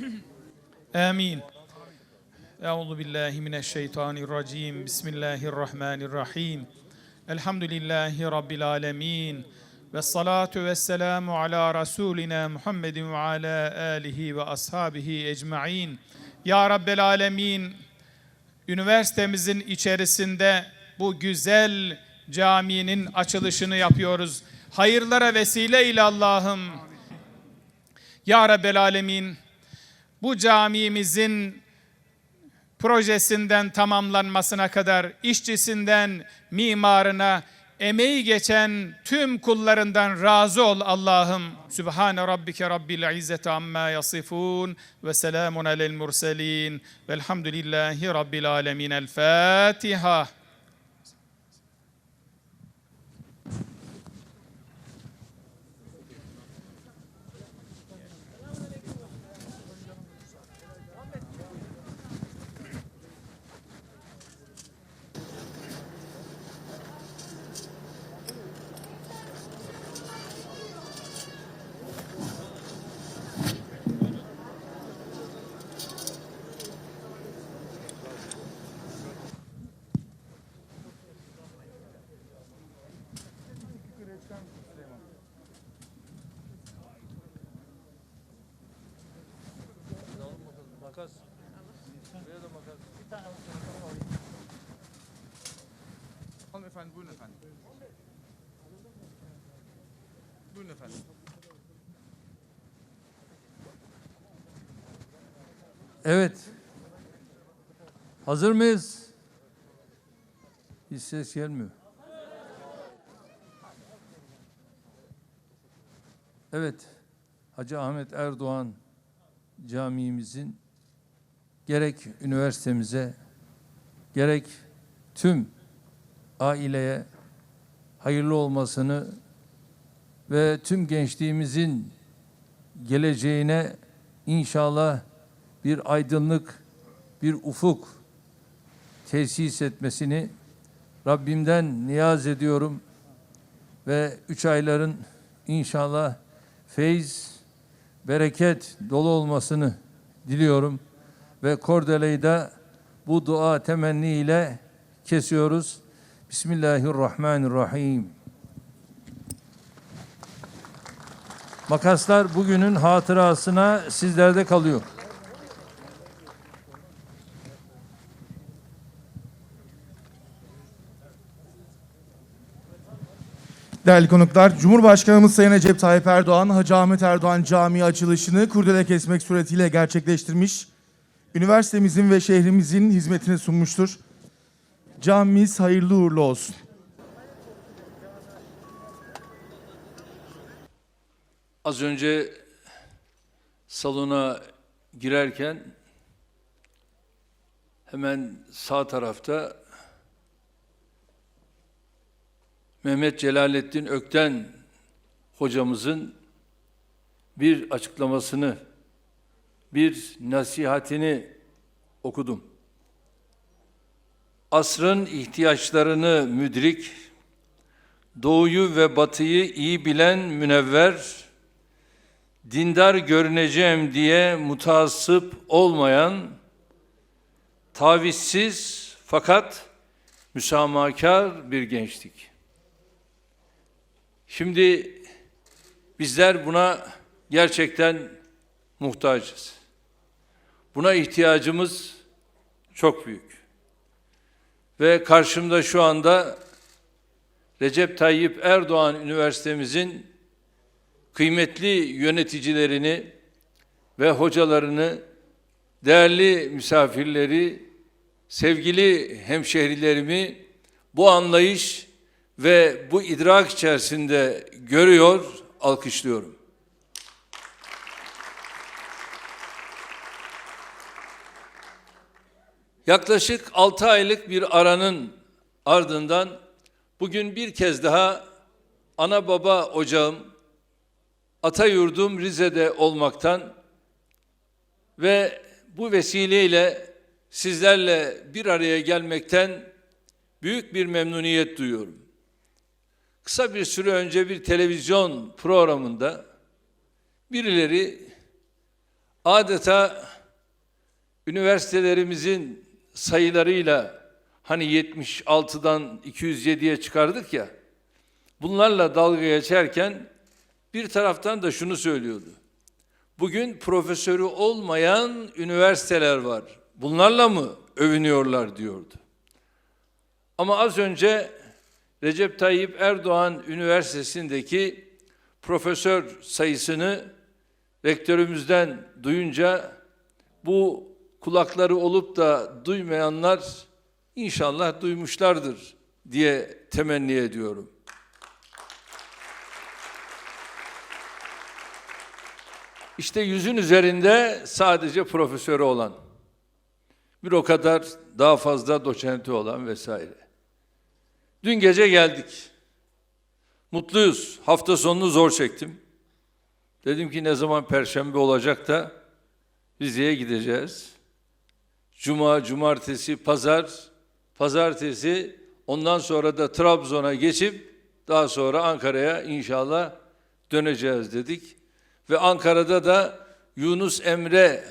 Amin. Euzu billahi mineşşeytanirracim. Bismillahirrahmanirrahim. Elhamdülillahi rabbil alamin. Ve salatu ve selamu ala rasulina Muhammedin ve ala alihi ve ashabihi ecmaîn. Ya Rabbel alemin. Üniversitemizin içerisinde bu güzel caminin açılışını yapıyoruz. Hayırlara vesile ile Allah'ım. Ya Rabbel alemin bu camimizin projesinden tamamlanmasına kadar işçisinden mimarına emeği geçen tüm kullarından razı ol Allah'ım. Sübhane rabbike rabbil izzeti amma yasifun ve selamun alel murselin velhamdülillahi rabbil alemin. El Fatiha. Makas. Buraya da makas. Hanımefendi buyurun efendim. Buyurun efendim. Evet. Hazır mıyız? Hiç ses gelmiyor. Evet. Hacı Ahmet Erdoğan Camiimizin gerek üniversitemize gerek tüm aileye hayırlı olmasını ve tüm gençliğimizin geleceğine inşallah bir aydınlık, bir ufuk tesis etmesini Rabbimden niyaz ediyorum ve üç ayların inşallah feyiz, bereket dolu olmasını diliyorum ve kordeleyi de bu dua temenni ile kesiyoruz. Bismillahirrahmanirrahim. Makaslar bugünün hatırasına sizlerde kalıyor. Değerli konuklar, Cumhurbaşkanımız Sayın Recep Tayyip Erdoğan, Hacı Ahmet Erdoğan Camii açılışını kurdele kesmek suretiyle gerçekleştirmiş. Üniversitemizin ve şehrimizin hizmetine sunmuştur. Camimiz hayırlı uğurlu olsun. Az önce salona girerken hemen sağ tarafta Mehmet Celalettin Ökten hocamızın bir açıklamasını, bir nasihatini okudum. Asrın ihtiyaçlarını müdrik, doğuyu ve batıyı iyi bilen münevver, dindar görüneceğim diye mutasip olmayan, tavizsiz fakat müsamahakar bir gençlik. Şimdi bizler buna gerçekten muhtacız. Buna ihtiyacımız çok büyük. Ve karşımda şu anda Recep Tayyip Erdoğan Üniversitemizin kıymetli yöneticilerini ve hocalarını, değerli misafirleri, sevgili hemşehrilerimi bu anlayış ve bu idrak içerisinde görüyor, alkışlıyorum. Yaklaşık 6 aylık bir aranın ardından bugün bir kez daha ana baba ocağım, ata yurdum Rize'de olmaktan ve bu vesileyle sizlerle bir araya gelmekten büyük bir memnuniyet duyuyorum. Kısa bir süre önce bir televizyon programında birileri adeta üniversitelerimizin sayılarıyla hani 76'dan 207'ye çıkardık ya bunlarla dalga geçerken bir taraftan da şunu söylüyordu. Bugün profesörü olmayan üniversiteler var. Bunlarla mı övünüyorlar diyordu. Ama az önce Recep Tayyip Erdoğan Üniversitesi'ndeki profesör sayısını rektörümüzden duyunca bu kulakları olup da duymayanlar inşallah duymuşlardır diye temenni ediyorum. İşte yüzün üzerinde sadece profesörü olan, bir o kadar daha fazla doçenti olan vesaire. Dün gece geldik. Mutluyuz. Hafta sonunu zor çektim. Dedim ki ne zaman perşembe olacak da Rize'ye gideceğiz. Cuma, cumartesi, pazar, pazartesi ondan sonra da Trabzon'a geçip daha sonra Ankara'ya inşallah döneceğiz dedik. Ve Ankara'da da Yunus Emre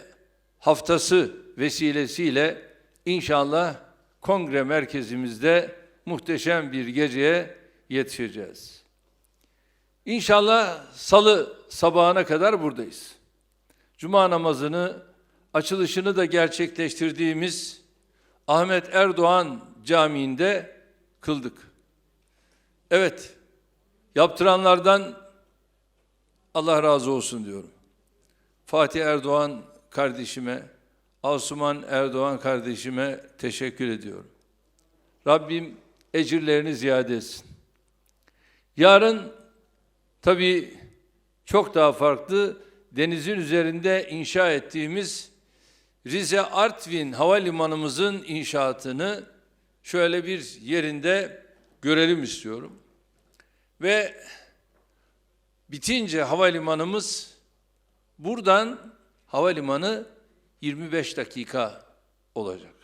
haftası vesilesiyle inşallah kongre merkezimizde muhteşem bir geceye yetişeceğiz. İnşallah salı sabahına kadar buradayız. Cuma namazını, açılışını da gerçekleştirdiğimiz Ahmet Erdoğan Camii'nde kıldık. Evet, yaptıranlardan Allah razı olsun diyorum. Fatih Erdoğan kardeşime, Asuman Erdoğan kardeşime teşekkür ediyorum. Rabbim ecirlerini ziyade etsin. Yarın tabii çok daha farklı denizin üzerinde inşa ettiğimiz Rize Artvin Havalimanımızın inşaatını şöyle bir yerinde görelim istiyorum. Ve bitince havalimanımız buradan havalimanı 25 dakika olacak.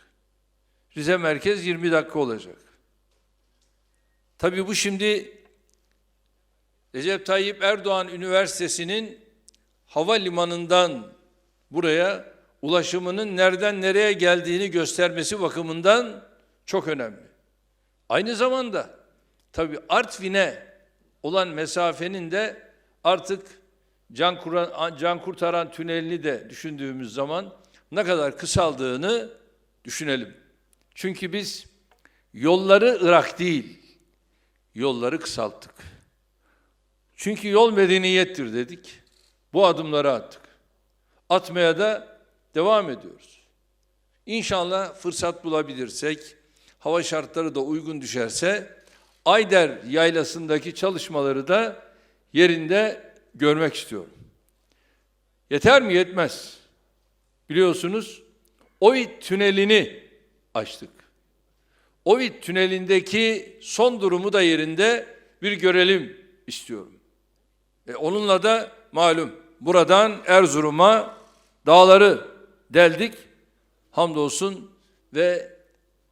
Rize merkez 20 dakika olacak. Tabii bu şimdi Recep Tayyip Erdoğan Üniversitesi'nin havalimanından buraya ulaşımının nereden nereye geldiğini göstermesi bakımından çok önemli. Aynı zamanda tabii Artvin'e olan mesafenin de artık can, kuran, can kurtaran tünelini de düşündüğümüz zaman ne kadar kısaldığını düşünelim. Çünkü biz yolları Irak değil, yolları kısalttık. Çünkü yol medeniyettir dedik. Bu adımları attık. Atmaya da devam ediyoruz. İnşallah fırsat bulabilirsek, hava şartları da uygun düşerse Ayder yaylasındaki çalışmaları da yerinde görmek istiyorum. Yeter mi? Yetmez. Biliyorsunuz Ovid tünelini açtık. Ovid tünelindeki son durumu da yerinde bir görelim istiyorum. E onunla da malum buradan Erzurum'a dağları deldik. Hamdolsun ve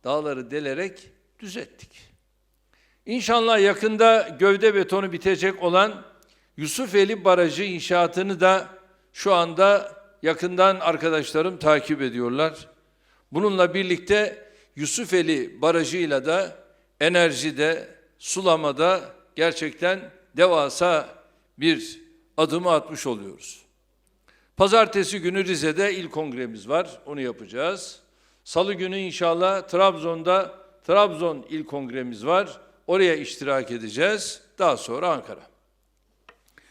dağları delerek düzelttik. İnşallah yakında gövde betonu bitecek olan Yusufeli Barajı inşaatını da şu anda yakından arkadaşlarım takip ediyorlar. Bununla birlikte Yusufeli Barajı'yla da enerjide, sulamada gerçekten devasa bir adımı atmış oluyoruz. Pazartesi günü Rize'de il kongremiz var. Onu yapacağız. Salı günü inşallah Trabzon'da Trabzon il kongremiz var. Oraya iştirak edeceğiz. Daha sonra Ankara.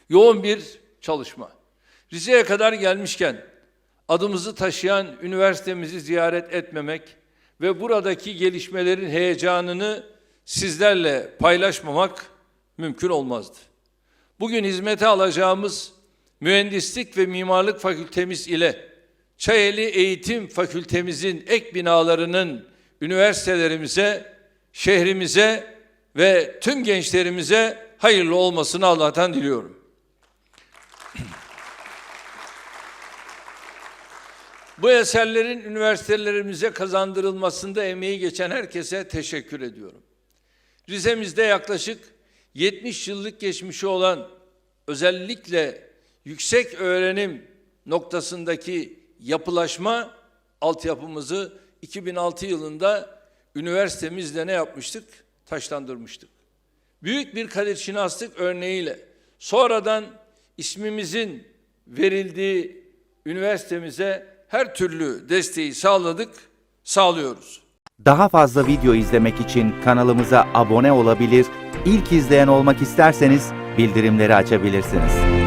Yoğun bir çalışma. Rize'ye kadar gelmişken adımızı taşıyan üniversitemizi ziyaret etmemek ve buradaki gelişmelerin heyecanını sizlerle paylaşmamak mümkün olmazdı. Bugün hizmete alacağımız mühendislik ve mimarlık fakültemiz ile Çayeli Eğitim Fakültemizin ek binalarının üniversitelerimize, şehrimize ve tüm gençlerimize hayırlı olmasını Allah'tan diliyorum. Bu eserlerin üniversitelerimize kazandırılmasında emeği geçen herkese teşekkür ediyorum. Rize'mizde yaklaşık 70 yıllık geçmişi olan özellikle yüksek öğrenim noktasındaki yapılaşma altyapımızı 2006 yılında üniversitemizle ne yapmıştık? Taşlandırmıştık. Büyük bir kadir şinaslık örneğiyle sonradan ismimizin verildiği üniversitemize her türlü desteği sağladık, sağlıyoruz. Daha fazla video izlemek için kanalımıza abone olabilir, ilk izleyen olmak isterseniz bildirimleri açabilirsiniz.